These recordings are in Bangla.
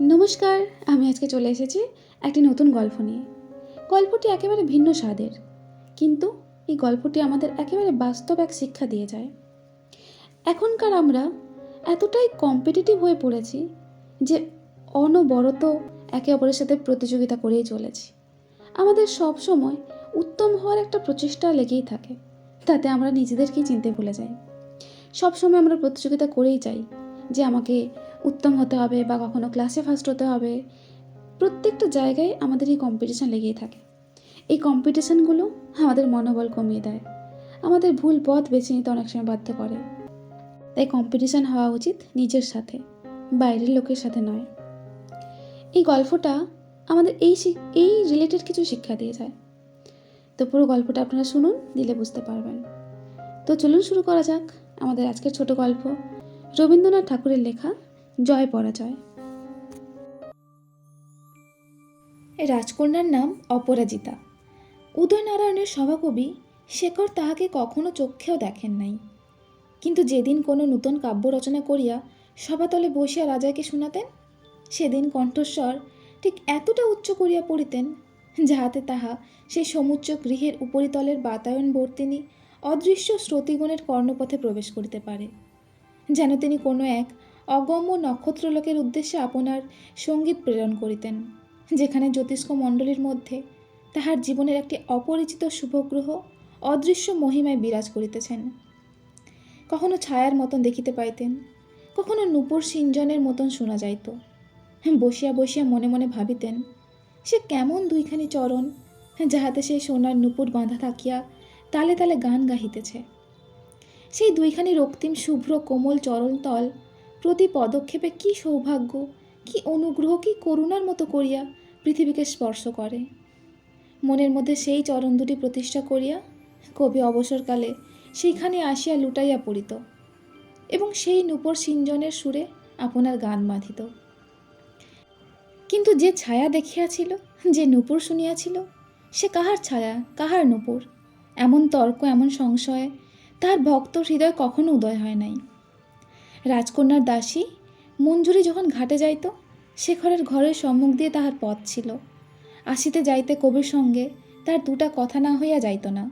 নমস্কার, আমি আজকে চলে এসেছি একটি নতুন গল্প নিয়ে। গল্পটি একেবারে ভিন্ন স্বাদের, কিন্তু এই গল্পটি আমাদের একেবারে বাস্তব এক শিক্ষা দিয়ে যায়। এখনকার আমরা এতটাই কম্পিটিটিভ হয়ে পড়েছি যে অনবরত একে অপরের সাথে প্রতিযোগিতা করেই চলেছি। আমাদের সব সময় উত্তম হওয়ার একটা প্রচেষ্টা লেগেই থাকে, তাতে আমরা নিজেদেরকেই চিনতে ভুলে যাই। সবসময় আমরা প্রতিযোগিতা করেই যাই যে আমাকে উত্তম হতে হবে বা কখনো ক্লাসে ফার্স্ট হতে হবে, প্রত্যেকটা জায়গায় আমাদের এই কম্পিটিশান লেগেই থাকে। এই কম্পিটিশানগুলো আমাদের মনোবল কমিয়ে দেয়। আমাদের ভুল পথ বেছে নিতে অনেক সময় বাধ্য করে। তাই কম্পিটিশান হওয়া উচিত নিজের সাথে, বাইরের লোকের সাথে নয়। এই গল্পটা আমাদের এই এই রিলেটেড কিছু শিক্ষা দিয়ে যায়। তো পুরো গল্পটা আপনারা শুনুন, দিলে বুঝতে পারবেন। তো চলুন শুরু করা যাক আমাদের আজকের ছোট গল্প। রবীন্দ্রনাথ ঠাকুরের লেখা জয় পরাজয়। রাজকন্যার নাম অপরাজিতা। উদয়নারায়ণের সভাকবি শেখর তাহাকে কখনো চক্ষেও দেখেন নাই। কিন্তু যেদিন কোনো নূতন কাব্য রচনা করিয়া সভাতলে বসিয়া রাজাকে শোনাতেন, সেদিন কণ্ঠস্বর ঠিক এতটা উচ্চ করিয়া পড়িতেন, যাহাতে তাহা সেই সমুচ্চ গৃহের উপরিতলের বাতায়ন বর্তিনী অদৃশ্য শ্রোতিগণের কর্ণপথে প্রবেশ করিতে পারে। যেন তিনি কোনো এক অগম্য নক্ষত্রলোকের উদ্দেশ্যে আপনার সংগীত প্রেরণ করিতেন, যেখানে জ্যোতিষ্ক মণ্ডলীর মধ্যে তাহার জীবনের একটি অপরিচিত শুভগ্রহ অদৃশ্য মহিমায় বিরাজ করিতেছেন। কখনো ছায়ার মতন দেখিতে পাইতেন, কখনো নূপুর সিঞ্জনের মতন শোনা যাইত। বসিয়া বসিয়া মনে মনে ভাবিতেন, সে কেমন দুইখানি চরণ যাহাতে সেই সোনার নূপুর বাঁধা থাকিয়া তালে তালে গান গাহিতেছে। সেই দুইখানি রক্তিম শুভ্র কোমল চরণতল প্রতি পদক্ষেপে কি সৌভাগ্য, কি অনুগ্রহ, কি করুণার মতো করিয়া পৃথিবীকে স্পর্শ করে। মনের মধ্যে সেই চরণ দুটি প্রতিষ্ঠা করিয়া কবি অবসরকালে সেইখানে আসিয়া লুটাইয়া পড়িত এবং সেই নূপুর সিঞ্জনের সুরে আপনার গান বাঁধিত। কিন্তু যে ছায়া দেখিয়াছিল, যে নূপুর শুনিয়াছিল, সে কাহার ছায়া, কাহার নূপুর? এমন তর্ক, এমন সংশয় তার ভক্ত হৃদয় কখনো উদয় হয় নাই। রাজকন্যার দাসী, মঞ্জুরি যখন ঘাটে যাইত, শেখরের ঘরের সম্মুখ দিয়ে তাহার পথ ছিল। আসিতে যাইতে কবির সঙ্গে তার দুটা কথা না হইয়া যাইত না।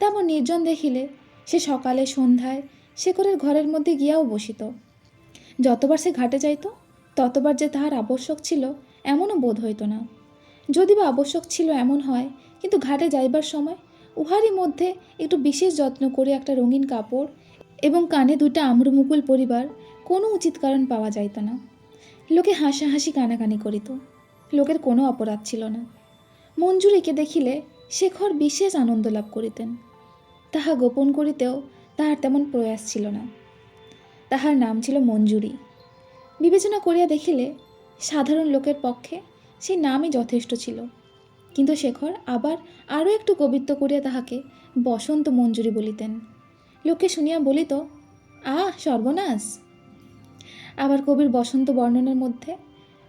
তেমন নির্জন দেখিলে সে সকালে, সন্ধ্যায় শেখরের ঘরের মধ্যে গিয়াও বসিত। যতবার সে ঘাটে যাইত, ততবার যে তাহার আবশ্যক ছিল এমনও বোধ হইত না। যদি বা আবশ্যক ছিল এমন হয়, কিন্তু ঘাটে যাইবার সময় উহারই মধ্যে একটু বিশেষ যত্ন করে একটা রঙিন কাপড় এবং কানে দুটা আম্রমুকুল পরিবার কোনো উচিত কারণ পাওয়া যাইত না। লোকে হাসাহাসি কানাকানি করিত। লোকের কোনো অপরাধ ছিল না। মঞ্জুরিকে দেখিলে শেখর বিশেষ আনন্দ লাভ করিতেন। তাহা গোপন করিতেও তাহার তেমন প্রয়াস ছিল না। তাহার নাম ছিল মঞ্জুরি। বিবেচনা করিয়া দেখিলে সাধারণ লোকের পক্ষে সেই নামই যথেষ্ট ছিল। কিন্তু শেখর আবার আরও একটু কবিত্ব করিয়া তাহাকে বসন্ত মঞ্জুরি বলিতেন। লোকে শুনিয়া বলিত আহ, সর্বনাশ! আবার কবির বসন্ত বর্ণনার মধ্যে,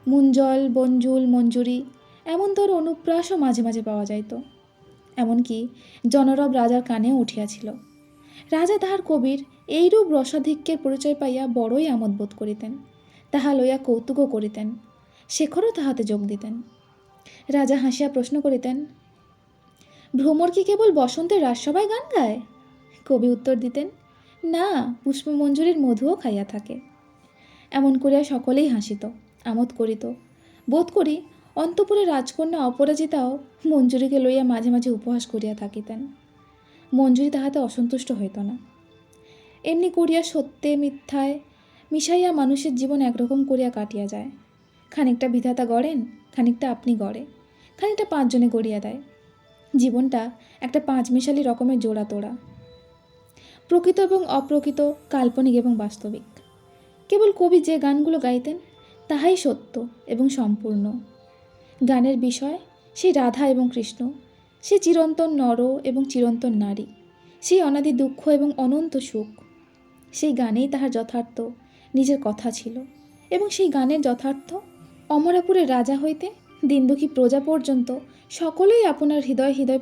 মুঞ্জল, বঞ্জুল, মঞ্জুরি, এমন তোর অনুপ্রাসও মাঝে মাঝে পাওয়া যাইত এমনকি জনরব রাজার কানেও উঠিয়াছিল। রাজা তাহার কবির এইরূপ রসাধিক্যের পরিচয় পাইয়া বড়ই আমোদ বোধ করিতেন। তাহা লইয়া কৌতুকও করিতেন। শেখরও তাহাতে যোগ দিতেন। রাজা হাসিয়া প্রশ্ন করিতেন, ভ্রমর কি কেবল বসন্তের রাজসভায় গান গায়? কবি উত্তর দিতেন, না, পুষ্পমঞ্জুরির মধুও খাইয়া থাকে এমন করিয়া সকলেই হাসিত, আমোদ করিত। বোধ করি অন্তপুরে রাজকন্যা অপরাজিতাও মঞ্জুরিকে লইয়া মাঝে মাঝে উপহাস করিয়া থাকিতেন। মঞ্জুরি তাহাতে অসন্তুষ্ট হইত না। এমনি করিয়া সত্যে মিথ্যায় মিশাইয়া মানুষের জীবন একরকম করিয়া কাটিয়া যায়। খানিকটা বিধাতা গড়েন, খানিকটা আপনি গড়ে, খানিকটা পাঁচজনে গড়িয়া দেয়। জীবনটা একটা পাঁচমিশালি রকমের জোড়া তোড়া প্রকৃত এবং অপ্রকৃত, কাল্পনিক এবং বাস্তবিক। কেবল কবি যে গানগুলো গাইতেন, তাহাই সত্য এবং সম্পূর্ণ। গানের বিষয়, সে রাধা এবং কৃষ্ণ, সে চিরন্তন নর এবং চিরন্তন নারী, সেই অনাদি দুঃখ এবং অনন্ত সুখ। সেই গানেই তাহার যথার্থ নিজের কথা ছিল এবং সেই গানের যথার্থ অমরাপুরের রাজা হইতে দিনদুখী প্রজা পর্যন্ত সকলেই আপনার হৃদয় হৃদয়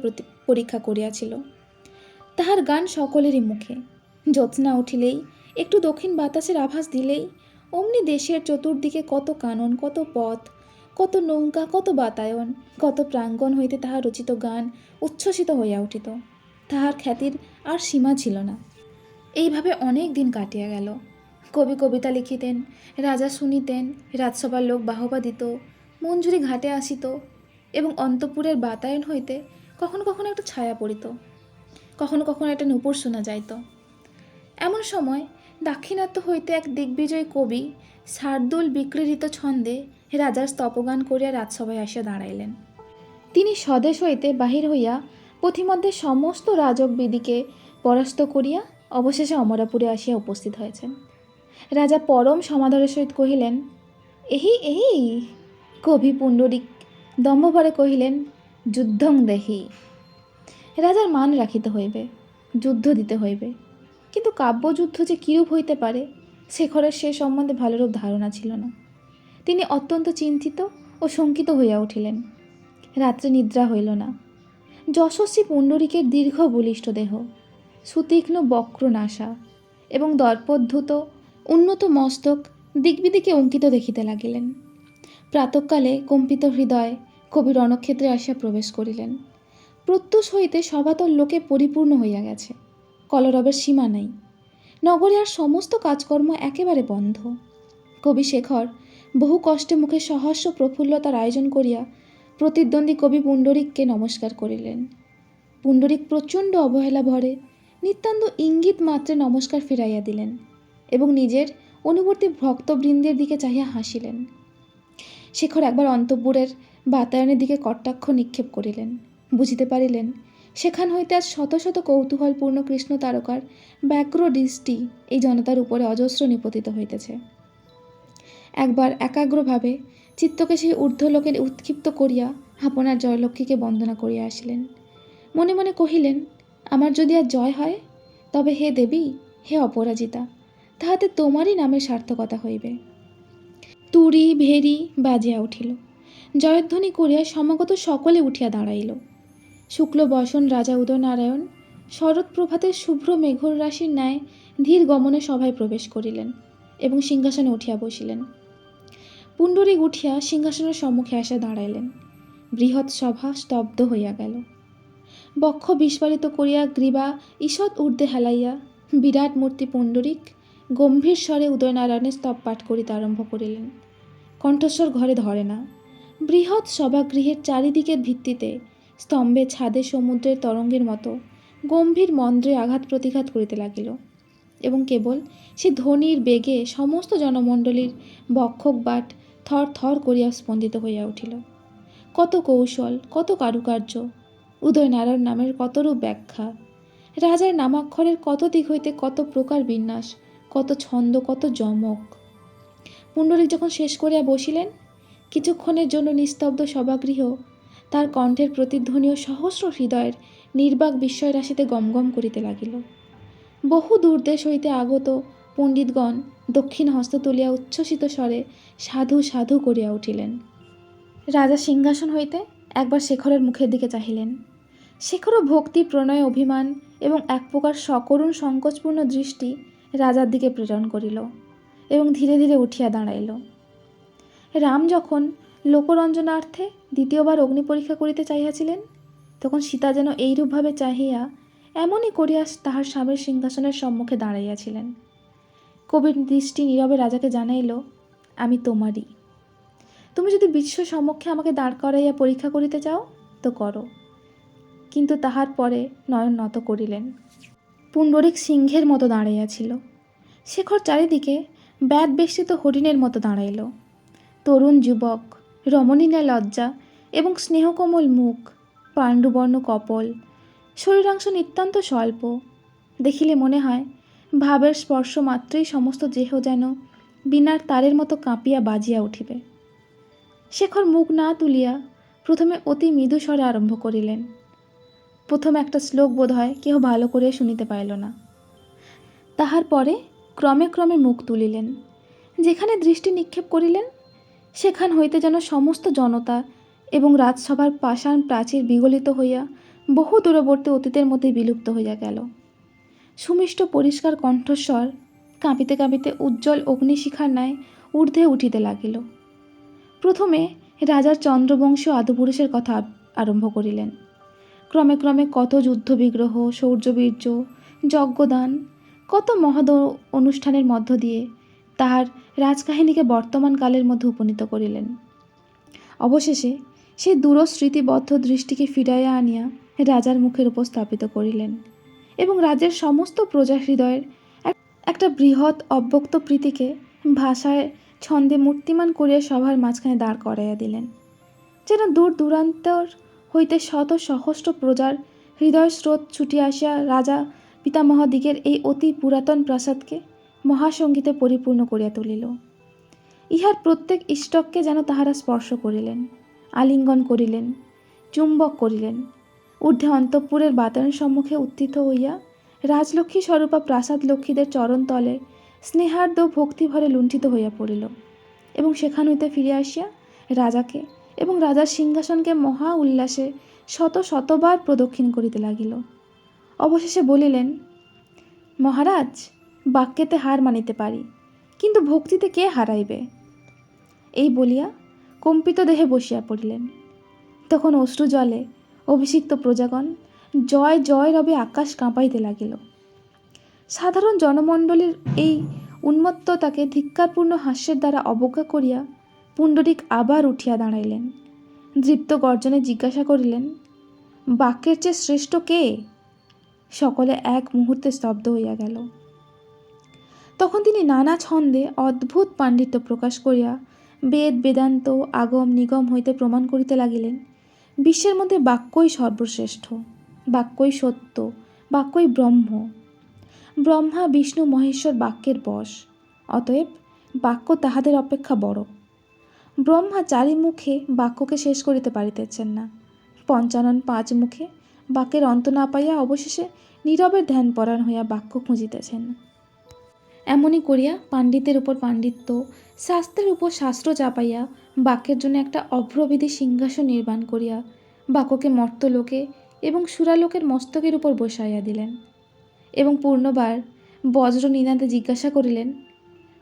পরীক্ষা করিয়াছিল। তাহার গান সকলেরই মুখে। জ্যোৎস্না উঠিলেই, একটু দক্ষিণ বাতাসের আভাস দিলেই, অমনি দেশের চতুর্দিকে কত কানন, কত পথ, কত নৌকা, কত বাতায়ন, কত প্রাঙ্গণ হইতে তাহার রচিত গান উচ্ছ্বসিত হইয়া উঠিত। তাহার খ্যাতির আর সীমা ছিল না। এইভাবে অনেক দিন কাটিয়া গেল। কবি কবিতা লিখিতেন, রাজা শুনিতেন, রাজসভার লোক বাহবা দিত, মঞ্জুরি ঘাটে আসিত এবং অন্তপুরের বাতায়ন হইতে কখনো কখনো একটা ছায়া পড়িত। কখনো কখনো একটা নূপুর শোনা যাইত এমন সময় দাক্ষিণাত্য হইতে এক দিগ্বিজয়ী কবি শার্দুল বিক্রীড়িত ছন্দে রাজার স্তপগান করিয়া রাজসভায় আসিয়া দাঁড়াইলেন। তিনি স্বদেশ হইতে বাহির হইয়া পথিমধ্যে সমস্ত রাজক বিদিকে পরাস্ত করিয়া অবশেষে অমরাপুরে আসিয়া উপস্থিত হয়েছেন। রাজা পরম সমাদরের সহিত কহিলেন, এহি এহি, কবি পুণ্ডরিক দম্ভভরে কহিলেন, যুদ্ধং দেহি। রাজার মান রাখিতে হইবে, যুদ্ধ দিতে হইবে। কিন্তু কাব্যযুদ্ধ যে কিরূপ হইতে পারে শেখরের সে সম্বন্ধে ভালোরূপ ধারণা ছিল না। তিনি অত্যন্ত চিন্তিত ও শঙ্কিত হইয়া উঠিলেন। রাত্রে নিদ্রা হইল না। যশস্বী পুণ্ডরিকের দীর্ঘ বলিষ্ঠ দেহ, সুতীক্ষ্ণ বক্র নাসা এবং দর্পোদ্ধত উন্নত মস্তক দিকবিদিকে অঙ্কিত দেখিতে লাগিলেন। প্রাতকালে কম্পিত হৃদয় কবি রণক্ষেত্রে আসিয়া প্রবেশ করিলেন। প্রত্যুষ হইতে সবাতর লোকে পরিপূর্ণ হইয়া গেছে। কলরবের সীমা নাই। নগরে আর সমস্ত কাজকর্ম একেবারে বন্ধ। কবি শেখর বহু কষ্টে মুখে সহস্র প্রফুল্লতার আয়োজন করিয়া প্রতিদ্বন্দ্বী কবি পুণ্ডরিককে নমস্কার করিলেন। পুণ্ডরিক প্রচণ্ড অবহেলা ভরে নিতান্ত ইঙ্গিত মাত্রে নমস্কার ফিরাইয়া দিলেন এবং নিজের অনুবর্তী ভক্তবৃন্দের দিকে চাহিয়া হাসিলেন। শেখর একবার অন্তঃপুরের বাতায়নের দিকে কটাক্ষ নিক্ষেপ করিলেন। বুঝিতে পারিলেন। সেখান হইতে আজ শত শত কৌতূহলপূর্ণ কৃষ্ণ তারকার ব্যগ্র দৃষ্টি এই জনতার উপরে অজস্র নিপতিত হইতেছে। একবার একাগ্রভাবে চিত্তকে সেই ঊর্ধ্বলোকে উৎক্ষিপ্ত করিয়া আপনার জয়লক্ষ্মীকে বন্দনা করিয়া আসিলেন। মনে মনে কহিলেন, আমার যদি আর জয় হয়, তবে হে দেবী, হে অপরাজিতা, তাহাতে তোমারই নামের সার্থকতা হইবে। তুরি ভেরি বাজিয়া উঠিল। জয়ধ্বনি করিয়া সমাগত সকলে উঠিয়া দাঁড়াইল। শুক্ল বসন, রাজা উদয়নারায়ণ শরৎ প্রভাতের শুভ্র মেঘর রাশির ন্যায় ধীর গমনে সভায় প্রবেশ করিলেন এবং সিংহাসনে উঠিয়া বসিলেন। পুণ্ডরিক উঠিয়া সিংহাসনের সম্মুখে আসা দাঁড়াইলেন। বৃহৎ সভা স্তব্ধ হইয়া গেল। বক্ষ বিস্ফারিত করিয়া গ্রীবা ঈষৎ ঊর্ধ্বে হেলাইয়া বিরাট মূর্তি পুণ্ডরিক গম্ভীর স্বরে উদয়নারায়ণের স্তব পাঠ করিতে আরম্ভ করিলেন। কণ্ঠস্বর ঘরে ধরে না। বৃহৎ সভাগৃহের চারিদিকের ভিত্তিতে স্তম্ভে ছাদে সমুদ্রের তরঙ্গের মতো গম্ভীর মন্দ্রে আঘাত প্রতিঘাত করিতে লাগিল এবং কেবল সে ধ্বনির বেগে সমস্ত জনমণ্ডলীর বক্ষক বাট থর থর করিয়া স্পন্দিত হইয়া উঠিল। কত কৌশল, কত কারুকার্য, উদয়নারায়ণ নামের কতরূপ ব্যাখ্যা, রাজার নামাক্ষরের কত দিক হইতে কত প্রকার বিন্যাস, কত ছন্দ, কত জমক পুণ্ডরিক যখন শেষ করিয়া বসিলেন, কিছুক্ষণের জন্য নিস্তব্ধ সভাগৃহ তার কণ্ঠের প্রতিধ্বনি ও সহস্র হৃদয়ের নির্বাক বিস্ময় রাশিতে গমগম করিতে লাগিল। বহু দূরদেশ হইতে আগত পণ্ডিতগণ দক্ষিণ হস্ত তুলিয়া উচ্ছ্বসিত স্বরে সাধু সাধু করিয়া উঠিলেন। রাজা সিংহাসন হইতে একবার শেখরের মুখের দিকে চাহিলেন। শেখরও ভক্তি, প্রণয়, অভিমান এবং এক প্রকার সকরুণ সংকোচপূর্ণ দৃষ্টি রাজার দিকে প্রেরণ করিল এবং ধীরে ধীরে উঠিয়া দাঁড়াইল। রাম যখন লোকরঞ্জনার্থে দ্বিতীয়বার অগ্নি পরীক্ষা করিতে চাহিয়াছিলেন, তখন সীতা যেন এইরূপভাবে চাহিয়া এমনই করিয়া তাহার স্বামীর সিংহাসনের সম্মুখে দাঁড়াইয়াছিলেন। কবির দৃষ্টি নীরবে রাজাকে জানাইল, আমি তোমারই। তুমি যদি বিশ্ব সম্মুখে আমাকে দাঁড় করাইয়া পরীক্ষা করিতে চাও, তো করো কিন্তু তাহার পরে নয়ন নত করিলেন। পুণ্ডরিক সিংহের মতো দাঁড়াইয়াছিল। শেখর চারিদিকে ব্যাত বেষ্টিত হরিণের মতো দাঁড়াইল। তরুণ যুবক রমণীনা লজ্জা এবং স্নেহকোমল মুখ, পাণ্ডুবর্ণ কপল, শরীরাংশ নিতান্ত স্বল্প। দেখিলে মনে হয়, ভাবের স্পর্শ মাত্রই সমস্ত দেহ যেন বিনার তারের মতো কাঁপিয়া বাজিয়া উঠিবে। শেখর মুখ না তুলিয়া প্রথমে অতি মৃদু স্বরে আরম্ভ করিলেন। প্রথম একটা শ্লোক বোধ হয় কেহ ভালো করে শুনিতে পাইল না। তাহার পরে ক্রমে ক্রমে মুখ তুলিলেন, যেখানে দৃষ্টি নিক্ষেপ করিলেন সেখান হইতে যেন সমস্ত জনতা এবং রাজসভার পাষাণ প্রাচীর বিগলিত হইয়া বহু দূরবর্তী অতীতের মধ্যে বিলুপ্ত হইয়া গেল। সুমিষ্ট পরিষ্কার কণ্ঠস্বর কাঁপিতে কাঁপিতে উজ্জ্বল অগ্নিশিখার ন্যায় ঊর্ধ্বে উঠিতে লাগিল। প্রথমে রাজার চন্দ্রবংশীয় আদিপুরুষের কথা আরম্ভ করিলেন। ক্রমে ক্রমে কত যুদ্ধবিগ্রহ, শৌর্যবীর্য, যজ্ঞদান, কত মহাদ অনুষ্ঠানের মধ্য দিয়ে তাহার রাজকাহিনীকে বর্তমান কালের মধ্যে উপনীত করিলেন। অবশেষে সেই দূরস্মৃতিবদ্ধ দৃষ্টিকে ফিরাইয়া আনিয়া রাজার মুখের উপর স্থাপিত করিলেন এবং রাজ্যের সমস্ত প্রজা হৃদয়ের এক- একটা বৃহৎ অব্যক্ত প্রীতিকে ভাষায় ছন্দে মূর্তিমান করিয়া সভার মাঝখানে দাঁড় করাইয়া দিলেন। যেন দূর দূরান্তর হইতে শত সহস্র প্রজার হৃদয় স্রোত ছুটিয়া আসিয়া রাজা পিতামহদিগের এই অতি পুরাতন প্রাসাদকে মহাসঙ্গীতে পরিপূর্ণ করিয়া তুলিল। ইহার প্রত্যেক ইষ্টককে যেন তাহারা স্পর্শ করিলেন, আলিঙ্গন করিলেন, চুম্বক করিলেন। ঊর্ধ্বে অন্তঃপুরের বাতায়ন সম্মুখে উত্থিত হইয়া রাজলক্ষ্মী স্বরূপা প্রাসাদ লক্ষ্মীদের চরণতলে স্নেহার্দ ভক্তিভরে লুণ্ঠিত হইয়া পড়িল এবং সেখান হইতে ফিরে আসিয়া রাজাকে এবং রাজার সিংহাসনকে মহা উল্লাসে শত শতবার প্রদক্ষিণ করিতে লাগিল। অবশেষে বলিলেন, মহারাজ বাক্যেতে হার মানিতে পারি, কিন্তু ভক্তিতে কে হারাইবে? এই বলিয়া কম্পিত দেহে বসিয়া পড়িলেন। তখন অশ্রু জলে অভিষিক্ত প্রজাগণ জয় জয় রবে আকাশ কাঁপাইতে লাগিল। সাধারণ জনমণ্ডলীর এই উন্মত্ততাকে ধিক্কারপূর্ণ হাস্যের দ্বারা অবজ্ঞা করিয়া পুণ্ডরিক আবার উঠিয়া দাঁড়াইলেন। দৃপ্ত গর্জনে জিজ্ঞাসা করিলেন, বাক্যের চেয়ে শ্রেষ্ঠ কে? সকলে এক মুহূর্তে স্তব্ধ হইয়া গেল। তখন তিনি নানা ছন্দে অদ্ভুত পাণ্ডিত্য প্রকাশ করিয়া বেদ, বেদান্ত আগম, নিগম হইতে প্রমাণ করিতে লাগিলেন। বিশ্বের মধ্যে বাক্যই সর্বশ্রেষ্ঠ, বাক্যই সত্য, বাক্যই ব্রহ্ম। ব্রহ্মা, বিষ্ণু, মহেশ্বর বাক্যের বশ, অতএব বাক্য তাহাদের অপেক্ষা বড়। ব্রহ্মা চারি মুখে বাক্যকে শেষ করিতে পারিতেছেন না। পঞ্চানন পাঁচ মুখে বাক্যের অন্ত না পাইয়া অবশেষে নীরবের ধ্যান পরায়ণ হইয়া বাক্য খুঁজিতেছেন। এমনই করিয়া পাণ্ডিত্যের উপর পাণ্ডিত্য, শাস্ত্রের উপর শাস্ত্র চাপাইয়া বাক্যের জন্য একটা অভ্রবিধি সিংহাসন নির্মাণ করিয়া বাক্যকে মর্তলোকে এবং সুরালোকের মস্তকের উপর বসাইয়া দিলেন এবং পূর্ণবার বজ্র নিনাদে জিজ্ঞাসা করিলেন,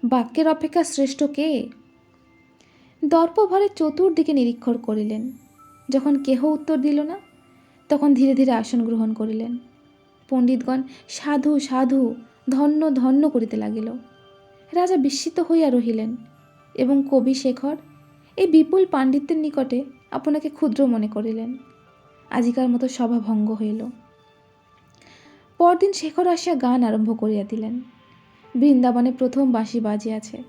বাক্যের অপেক্ষা শ্রেষ্ঠ কে? দর্পভরে চতুর্দিকে নিরীক্ষর করিলেন। যখন কেহ উত্তর দিল না, তখন ধীরে ধীরে আসন গ্রহণ করিলেন। পণ্ডিতগণ, সাধু সাধু ধন্য ধন্য করিতে লাগিল। রাজা বিস্মিত হইয়া রহিলেন এবং কবি শেখর, এই বিপুল পাণ্ডিত্যের নিকটে আপনাকে ক্ষুদ্র মনে করিলেন। আজিকার মতো সভা ভঙ্গ হইল। পরদিন শেখর আসিয়া গান আরম্ভ করিয়া দিলেন। বৃন্দাবনে প্রথম বাঁশি বাজিয়াছে।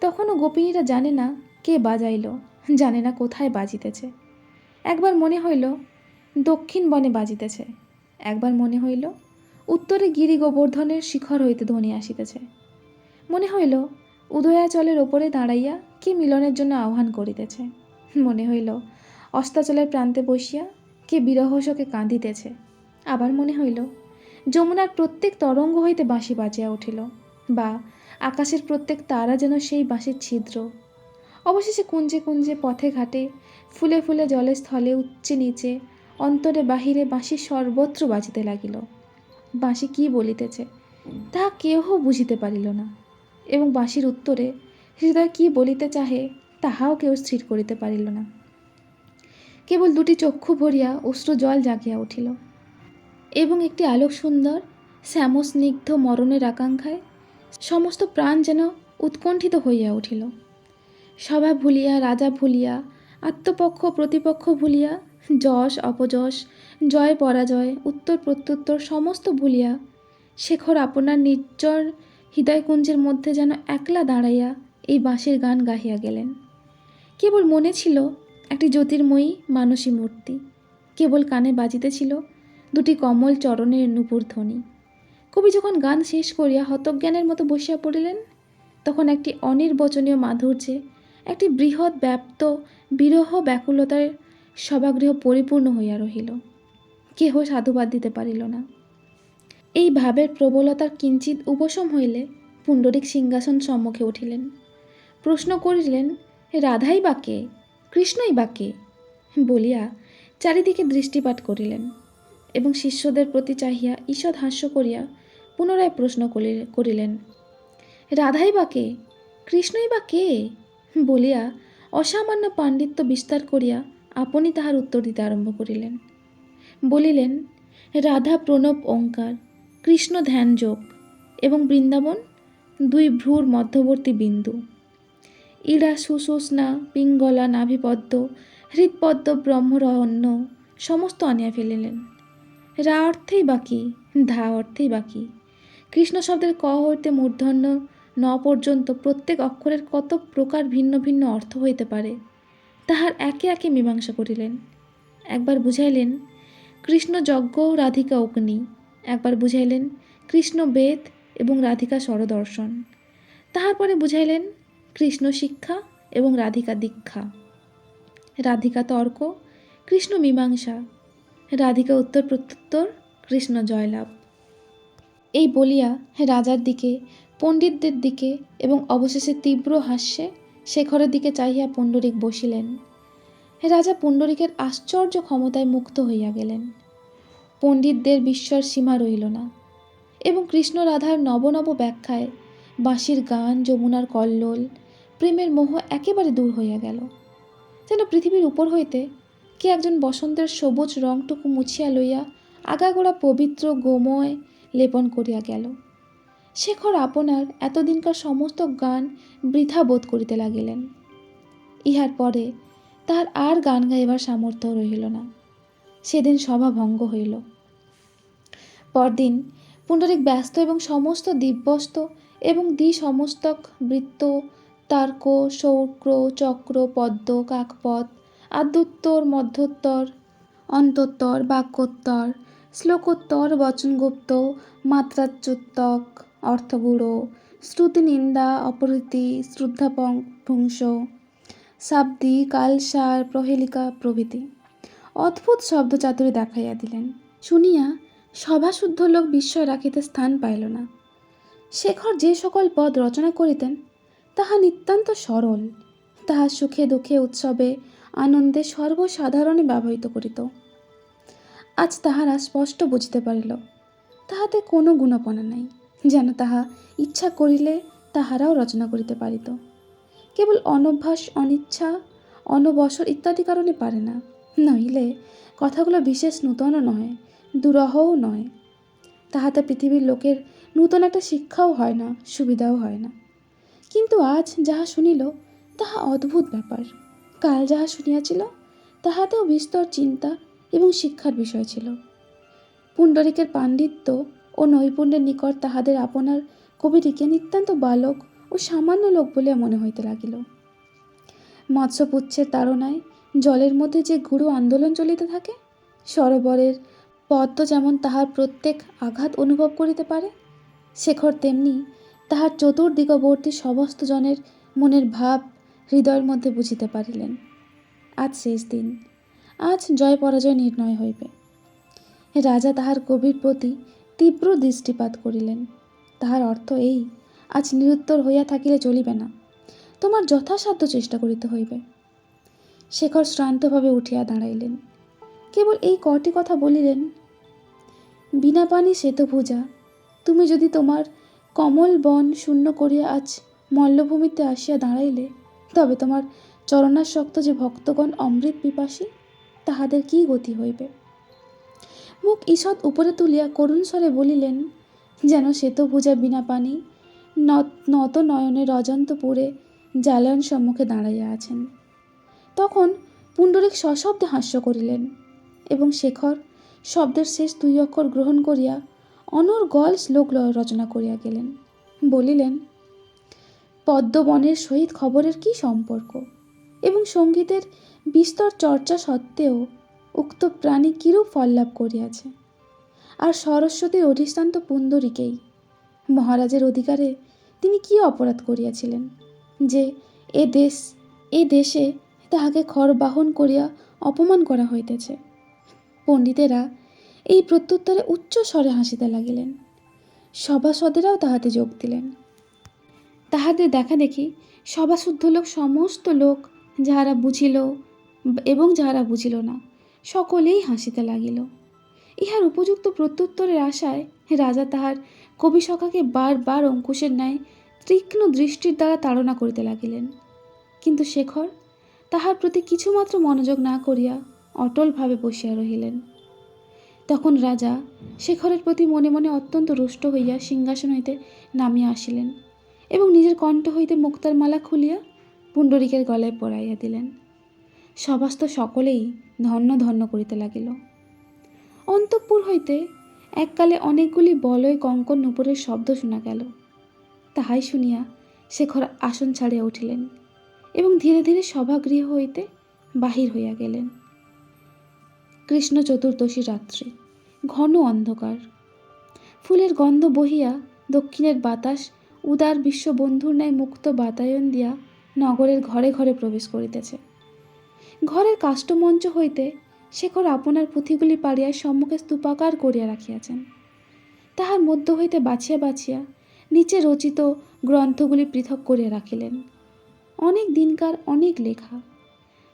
তখনও গোপিনীরা জানে না কে বাজাইল, জানে না কোথায় বাজিতেছে। একবার মনে হইল দক্ষিণ বনে বাজিতেছে। একবার মনে হইল উত্তরে গিরি গোবর্ধনের শিখর হইতে ধ্বনি আসিতেছে। মনে হইল, উদয়াচলের ওপরে দাঁড়াইয়া কি মিলনের জন্য আহ্বান করিতেছে। মনে হইল, অস্তাচলের প্রান্তে বসিয়া কে বিরহশোকে কাঁদিতেছে। আবার মনে হইল, যমুনার প্রত্যেক তরঙ্গ হইতে বাঁশি বাজিয়া উঠিল, বা আকাশের প্রত্যেক তারা যেন সেই বাঁশির ছিদ্র। অবশেষে কুঞ্জে কুঞ্জে পথে ঘাটে, ফুলে ফুলে জলে স্থলে উচ্চে নিচে, অন্তরে বাহিরে বাঁশি সর্বত্র বাজিতে লাগিল। বাঁশি কি বলিতেছে, তাহা কেহ বুঝিতে পারিল না। এবং বাঁশির উত্তরে, হৃদয় কি বলিতে চাহে, তাহাও কেউ স্থির করিতে পারিল না। কেবল দুটি চক্ষু ভরিয়া অশ্রু জল জাগিয়া উঠিল। এবং একটি আলোক সুন্দর, শ্যামস্নিগ্ধ মরণের আকাঙ্ক্ষায়, সমস্ত প্রাণ যেন উৎকণ্ঠিত হইয়া উঠিল। সভা ভুলিয়া, রাজা ভুলিয়া, আত্মপক্ষ, প্রতিপক্ষ ভুলিয়া যশ, অপযশ, জয়, পরাজয়, উত্তর, প্রত্যুত্তর সমস্ত ভুলিয়া শেখর আপনার নির্জর হৃদয়কুঞ্জের মধ্যে যেন একলা দাঁড়াইয়া এই বাঁশির গান গাহিয়া গেলেন। কেবল মনে ছিল একটি জ্যোতির্ময়ী মানসী মূর্তি। কেবল কানে বাজিতেছিল দুটি কমল চরণের নুপুর ধ্বনি। কবি যখন গান শেষ করিয়া হতজ্ঞানের মতো বসিয়া পড়িলেন, তখন একটি অনির্বচনীয় মাধুর্যে একটি বৃহৎ ব্যাপ্ত বিরহ ব্যাকুলতার সভাগৃহ পরিপূর্ণ হইয়া রহিল। কেহ সাধুবাদ দিতে পারিল না। এই ভাবের প্রবলতার কিঞ্চিত উপশম হইলে পুণ্ডরিক সিংহাসন সম্মুখে উঠিলেন। প্রশ্ন করিলেন, রাধাই বা কে? কৃষ্ণই বা কে? বলিয়া চারিদিকে দৃষ্টিপাত করিলেন এবং শিষ্যদের প্রতি চাহিয়া ঈষৎ হাস্য করিয়া পুনরায় প্রশ্ন করিলেন, রাধাই বা কে? কৃষ্ণই বা কে? বলিয়া অসামান্য পাণ্ডিত্য বিস্তার করিয়া আপনি তাহার উত্তর দিতে আরম্ভ করিলেন। বলিলেন, রাধা প্রণব ওঙ্কার, কৃষ্ণ ধ্যান যোগ এবং বৃন্দাবন দুই ভ্রুর মধ্যবর্তী বিন্দু। ইড়া সুষুষ্ণা পিঙ্গলা, নাভিপদ্ম, হৃৎপদ্ম ব্রহ্মরহন্য সমস্ত আনিয়া ফেলিলেন। রা অর্থেই বাকি ধা অর্থেই বাকি কৃষ্ণ শব্দের ক হইতে মূর্ধন্য ন পর্যন্ত প্রত্যেক অক্ষরের কত প্রকার ভিন্ন ভিন্ন অর্থ হইতে পারে? তাহার একে একে মীমাংসা করিলেন। একবার বুঝাইলেন, কৃষ্ণ যজ্ঞ রাধিকা অগ্নি। একবার বুঝাইলেন, কৃষ্ণ বেদ এবং রাধিকা স্বরদর্শন। তাহার পরে বুঝাইলেন, কৃষ্ণ শিক্ষা এবং রাধিকা দীক্ষা। রাধিকা তর্ক, কৃষ্ণ মীমাংসা। রাধিকা উত্তর প্রত্যুত্তর কৃষ্ণ জয়লাভ। এই বলিয়া রাজার দিকে, পণ্ডিতদের দিকে এবং অবশেষে তীব্র হাস্যে শেখরের দিকে চাহিয়া পুণ্ডরিক বসিলেন। রাজা পুণ্ডরিকের আশ্চর্য ক্ষমতায় মুক্ত হইয়া গেলেন। পণ্ডিতদের বিস্ময়ের সীমা রইল না এবং কৃষ্ণ রাধার নব নব ব্যাখ্যায় বাঁশির গান, যমুনার কল্লোল, প্রেমের মোহ একেবারে দূর হইয়া গেল। যেন পৃথিবীর উপর হইতে কে একজন বসন্তের সবুজ রংটুকু মুছিয়া লইয়া আগাগোড়া পবিত্র গোময় লেপন করিয়া গেল। শেখর আপনার এতদিনকার সমস্ত গান বৃথা বোধ করিতে লাগিলেন। ইহার পরে তাহার আর গান গাইবার সামর্থ্য রহিল না। সেদিন সভা ভঙ্গ হইল। পরদিন পুণ্ডরিক ব্যস্ত এবং সমস্ত দিব্যস্ত এবং দ্বি সমস্তক বৃত্ত, তার্ক শৌক্র চক্র, পদ্ম কাকপদ আদ্যোত্তর, মধ্যোত্তর, অন্তোত্তর বাক্যোত্তর শ্লোকোত্তর, বচনগুপ্ত মাত্রাচ্যুত্তক অর্থগুড়ো শ্রুতিনিন্দা অপরীতি শ্রদ্ধাপুংস শাব্দি, কালসার, প্রহেলিকা প্রভৃতি। অদ্ভুত শব্দ চাতুরি দেখাইয়া দিলেন। শুনিয়া সভাশুদ্ধ লোক বিস্ময় রাখিতে স্থান পাইল না। শেখর যে সকল পদ রচনা করিতেন, তাহা নিতান্ত সরল। তাহা সুখে দুঃখে উৎসবে আনন্দে সর্বসাধারণে ব্যবহৃত করিত। আজ তাহারা স্পষ্ট বুঝিতে পারিল, তাহাতে কোনো গুণপনা নাই। যেন তাহা ইচ্ছা করিলে তাহারাও রচনা করিতে পারিত। কেবল অনভ্যাস, অনিচ্ছা, অনবসর ইত্যাদি কারণে পারে না। নইলে কথাগুলো বিশেষ নূতনও নয়, দুরহও নয়। তাহাতে পৃথিবীর লোকের নূতন একটা শিক্ষাও হয় না, সুবিধাও হয় না। কিন্তু আজ যাহা শুনিল, তাহা অদ্ভুত ব্যাপার। কাল যাহা শুনিয়াছিল, তাহাতেও বিস্তর চিন্তা এবং শিক্ষার বিষয় ছিল। পুণ্ডরিকের পাণ্ডিত্য ও নৈপুণ্যের নিকট তাহাদের আপনার কবিটিকে নিতান্ত বালক ও সামান্য লোক বলিয়া মনে হইতে লাগিল। মৎস্যপুচ্ছের তাড়নায় জলের মধ্যে যে গুরু আন্দোলন চলিতে থাকে, সরোবরের পদ্ম যেমন তাহার প্রত্যেক আঘাত অনুভব করিতে পারে, শেখর তেমনি তাহার চতুর্দিগবর্তী সমস্ত জনের মনের ভাব হৃদয়ের মধ্যে বুঝিতে পারিলেন। আজ শেষ দিন, আজ জয় পরাজয় নির্ণয় হইবে। রাজা তাহার কবির প্রতি তীব্র দৃষ্টিপাত করিলেন। তাহার অর্থ এই, আজ নিরুত্তর হইয়া থাকিলে চলিবে না। তোমার যথাসাধ্য চেষ্টা করিতে হইবে। শেখর শ্রান্তভাবে উঠিয়া দাঁড়াইলেন। কেবল এই কটি কথা বলিলেন, বিনা পানি শ্বেতভুজা তুমি যদি তোমার কমল বন শূন্য করিয়া আজ মল্লভূমিতে আসিয়া দাঁড়াইলে, তবে তোমার চরণাসক্ত যে ভক্তগণ অমৃত পিপাসী, তাহাদের কি গতি হইবে? মুখ ঈষৎ উপরে তুলিয়া করুণ স্বরে বলিলেন, যেন শ্বেতভুজা বিনা পানি, নত নয়নে রজন্তপুরে জালায়ন সম্মুখে দাঁড়াইয়া আছেন। তখন পুণ্ডরিক সশব্দে হাস্য করিলেন এবং শেখর শব্দের শেষ দুই অক্ষর গ্রহণ করিয়া অনর্গল শ্লোক রচনা করিয়া গেলেন। বলিলেন, পদ্মবনের সহিত খবরের কি সম্পর্ক? এবং সঙ্গীতের বিস্তর চর্চা সত্ত্বেও উক্ত প্রাণী কিরূপ ফললাভ করিয়াছে? আর সরস্বতীর অধিষ্ঠান্ত পুন্দরীকেই মহারাজের অধিকারে তিনি কি অপরাধ করিয়াছিলেন? যে এ দেশ, এ দেশে তাহাকে খর বাহন করিয়া অপমান করা হইতেছে। পণ্ডিতেরা এই প্রত্যুত্তরে উচ্চ স্বরে হাসিতে লাগিলেন। সভাসদেরাও তাহাতে যোগ দিলেন। তাহাদের দেখা দেখি সভাশুদ্ধ লোক সমস্ত লোক যাহারা বুঝিল এবং যাহারা বুঝিল না। সকলেই হাসিতে লাগিল। ইহার উপযুক্ত প্রত্যুত্তরের আশায় রাজা তাহার কবি সখাকে বারবার অঙ্কুশের ন্যায় তীক্ষ্ণ দৃষ্টির দ্বারা তাড়না করিতে লাগিলেন। কিন্তু শেখর তাহার প্রতি কিছুমাত্র মনোযোগ না করিয়া অটলভাবে বসিয়া রহিলেন। তখন রাজা শেখরের প্রতি মনে মনে অত্যন্ত রুষ্ট হইয়া সিংহাসন হইতে নামিয়া আসিলেন এবং নিজের কণ্ঠ হইতে মুক্তার মালা খুলিয়া পুণ্ডরিকের গলায় পরাইয়া দিলেন। সবাস্ত সকলেই ধন্য ধন্য করিতে লাগিল। অন্তঃপুর হইতে এককালে অনেকগুলি বলয় কঙ্কন নুপুরের শব্দ শোনা গেল। তাহাই শুনিয়া শেখর আসন ছাড়িয়া উঠিলেন এবং ধীরে ধীরে সভাগৃহ হইতে বাহির হইয়া গেলেন। কৃষ্ণ চতুর্দশী রাত্রি, ঘন অন্ধকার। ফুলের গন্ধ বহিয়া দক্ষিণের বাতাস উদার বিশ্ববন্ধুর ন্যায় মুক্ত বাতায়ন দিয়া নগরের ঘরে ঘরে প্রবেশ করিতেছে। ঘরের কাষ্ঠমঞ্চ হইতে শেখর আপনার পুঁথিগুলি পাড়িয়া সম্মুখে স্তূপাকার করিয়া রাখিয়াছেন। তাহার মধ্য হইতে বাছিয়া বাছিয়া নিচে রচিত গ্রন্থগুলি পৃথক করিয়া রাখিলেন। অনেক দিনকার অনেক লেখা।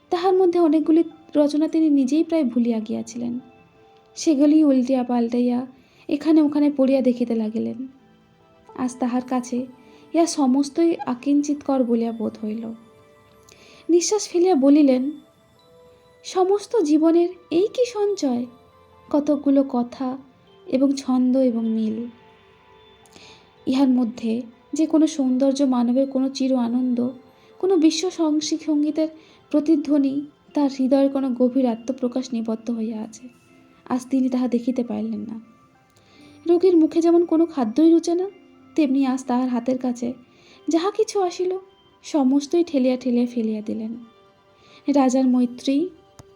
তাহার মধ্যে অনেকগুলি রচনা তিনি নিজেই প্রায় ভুলিয়া গিয়াছিলেন। সেগুলি উল্টিয়া পাল্টাইয়া এখানে ওখানে পড়িয়া দেখিতে লাগিলেন। আজ তাহার কাছে ইহা সমস্তই আকিঞ্চিতকর বলিয়া বোধ হইল। নিঃশ্বাস ফেলিয়া বলিলেন সমস্ত জীবনের এই কি সঞ্চয়? কতকগুলো কথা এবং ছন্দ এবং মিল। ইহার মধ্যে যে কোনো সৌন্দর্য মানবের কোনো চির আনন্দ, কোনো বিশ্ব সংসিক সঙ্গীতের প্রতিধ্বনি, তার হৃদয়ের কোনো গভীর আত্মপ্রকাশ নিবদ্ধ হইয়া আছে। আজ তিনি তাহা দেখিতে পাইলেন না। রোগীর মুখে যেমন কোনো খাদ্যই রুচে না, তেমনি আজ তাহার হাতের কাছে যাহা কিছু আসিল, সমস্তই ঠেলিয়া ঠেলিয়া ফেলিয়া দিলেন। রাজার মৈত্রী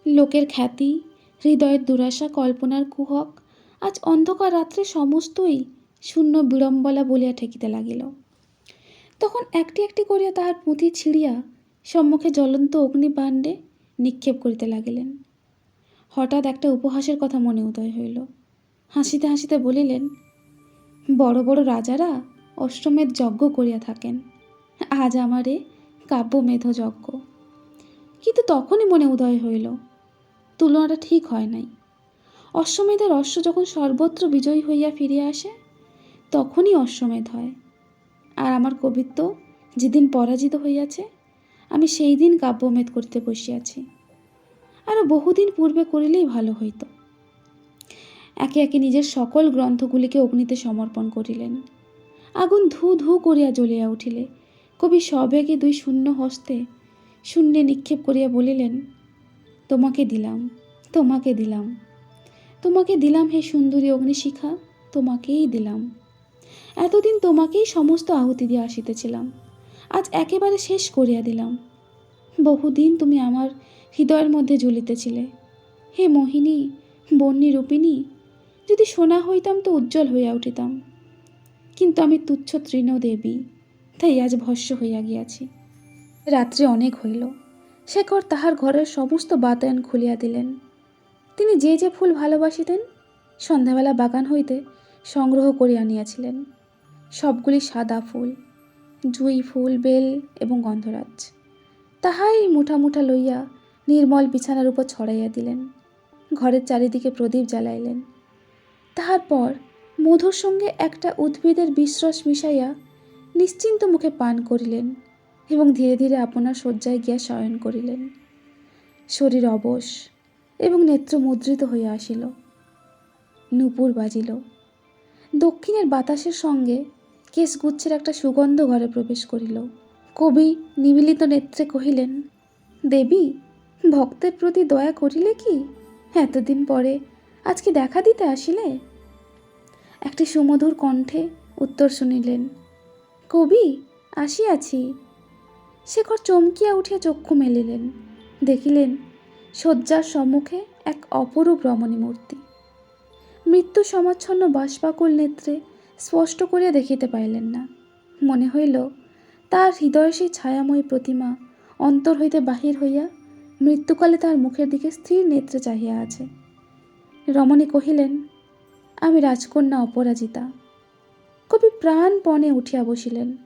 লোকের খ্যাতি, হৃদয়ের দুরাশা, কল্পনার কুহক, আজ অন্ধকার রাত্রে সমস্তই শূন্য বিড়ম্বলা বলিয়া ঠেকিতে লাগিল। তখন একটি একটি করিয়া তাহার পুঁথি ছিঁড়িয়া সম্মুখে জ্বলন্ত অগ্নিপাণ্ডে নিক্ষেপ করিতে লাগিলেন। হঠাৎ একটা উপহাসের কথা মনে উদয় হইল। হাসিতে হাসিতে বলিলেন, বড় বড় রাজারা অষ্টমেধ যজ্ঞ করিয়া থাকেন। আজ আমারে কাব্যমেধ যজ্ঞ। কিন্তু তখনই মনে উদয় হইল তুলনাটা ঠিক হয় নাই। অশ্বমেধের অশ্ব যখন সর্বত্র বিজয়ী হইয়া ফিরিয়া আসে, তখনই অশ্বমেধ হয়। আর আমার কবিত্ব যেদিন পরাজিত হইয়াছে, আমি সেই দিন কাব্যমেধ করিতে বসিয়াছি। আরও বহুদিন পূর্বে করিলেই ভালো হইত। একে একে নিজের সকল গ্রন্থগুলিকে অগ্নিতে সমর্পণ করিলেন। আগুন ধু ধু করিয়া জ্বলিয়া উঠিলে। কবি সবেগে দুই শূন্য হস্তে শূন্যে নিক্ষেপ করিয়া বলিলেন তোমাকে দিলাম তোমাকে দিলাম। তোমাকে দিলাম হে সুন্দরী অগ্নিশিখা, তোমাকেই দিলাম। এতদিন তোমাকেই সমস্ত আহুতি দিয়ে আসিতেছিলাম। আজ একেবারে শেষ করিয়া দিলাম। বহুদিন তুমি আমার হৃদয়ের মধ্যে জ্বলিতেছিলে হে মোহিনী, বন্যী রূপিণী, যদি সোনা হইতাম তো উজ্জ্বল হইয়া উঠিতাম। কিন্তু আমি তুচ্ছ তৃণ দেবী তাই আজ ভস্য হইয়া গিয়াছি। রাত্রি অনেক হইল। শেখর তাহার ঘরের সমস্ত বাতায়ন খুলিয়া দিলেন। তিনি যে যে ফুল ভালোবাসিতেন, সন্ধ্যাবেলা বাগান হইতে সংগ্রহ করিয়া আনিয়াছিলেন। সবগুলি সাদা ফুল, জুই ফুল, বেল এবং গন্ধরাজ। তাহাই মুঠা মুঠা লইয়া নির্মল বিছানার উপর ছড়াইয়া দিলেন। ঘরের চারিদিকে প্রদীপ জ্বালাইলেন। তাহার পর মধুর সঙ্গে একটা উদ্ভিদের বিশ্রস মিশাইয়া নিশ্চিন্ত মুখে পান করিলেন। এবং ধীরে ধীরে আপনার শয্যায় গিয়া শয়ন করিলেন। শরীর অবশ এবং নেত্র মুদ্রিত হইয়া আসিল। নূপুর বাজিল। দক্ষিণের বাতাসের সঙ্গে কেশগুচ্ছের একটা সুগন্ধ ঘরে প্রবেশ করিল। কবি নিবিলিত নেত্রে কহিলেন, দেবী, ভক্তের প্রতি দয়া করিলে কি? এতদিন পরে আজকে দেখা দিতে আসিলে? একটি সুমধুর কণ্ঠে উত্তর শুনিলেন, কবি, আসিয়াছি। শেখর চমকিয়া উঠিয়া চক্ষু মেলিলেন। দেখিলেন, শয্যার সম্মুখে এক অপরূপ রমণী মূর্তি। মৃত্যু সমাচ্ছন্ন বাষ্পাকুল নেত্রে স্পষ্ট করিয়া দেখিতে পাইলেন না। মনে হইল, তার হৃদয় সেই ছায়াময়ী প্রতিমা অন্তর হইতে বাহির হইয়া মৃত্যুকালে তার মুখের দিকে স্থির নেত্রে চাহিয়া আছে। রমণী কহিলেন, আমি রাজকন্যা অপরাজিতা। কবি প্রাণপণে উঠিয়া বসিলেন।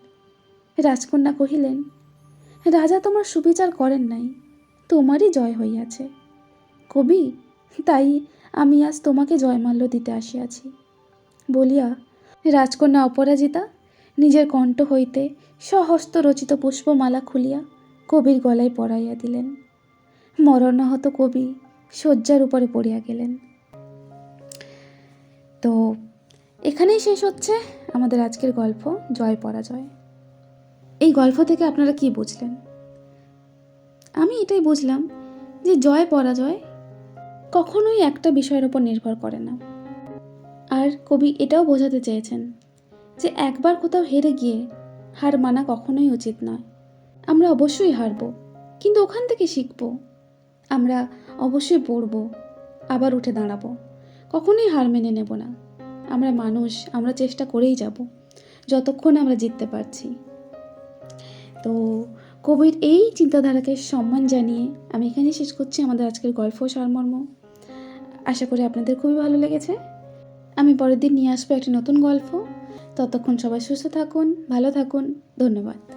রাজকন্যা কহিলেন রাজা তোমার সুবিচার করেন নাই, তোমারই জয় হইয়াছে। কবি, তাই আমি আজ তোমাকে জয়মাল্য দিতে আসিয়াছি। বলিয়া, রাজকন্যা অপরাজিতা, নিজের কণ্ঠ হইতে সহস্ত রচিত পুষ্পমালা খুলিয়া কবির গলায় পরাইয়া দিলেন। মরণাহত কবি শয্যার উপরে পড়িয়া গেলেন। তো, এখানেই শেষ হচ্ছে আমাদের আজকের গল্প, জয় পরাজয়। এই গল্প থেকে আপনারা কি বুঝলেন? আমি এটাই বুঝলাম যে জয় পরাজয় কখনোই একটা বিষয়ের উপর নির্ভর করে না। আর কবি এটাও বোঝাতে চেয়েছেন যে একবার কোথাও হেরে গিয়ে হার মানা কখনোই উচিত নয়। আমরা অবশ্যই হারব, কিন্তু ওখান থেকে শিখব। আমরা অবশ্যই পড়ব, আবার উঠে দাঁড়াবো। কখনোই হার মেনে নেব না। আমরা মানুষ, আমরা চেষ্টা করেই যাব, যতক্ষণ আমরা জিততে পারছি। তো কবির এই চিন্তাধারাকে সম্মান জানিয়ে আমি এখানেই শেষ করছি আমাদের আজকের গল্প সারমর্ম। আশা করি আপনাদের খুবই ভালো লেগেছে। আমি পরের দিন নিয়ে আসব একটি নতুন গল্প। ততক্ষণ সবাই সুস্থ থাকুন, ভালো থাকুন। ধন্যবাদ।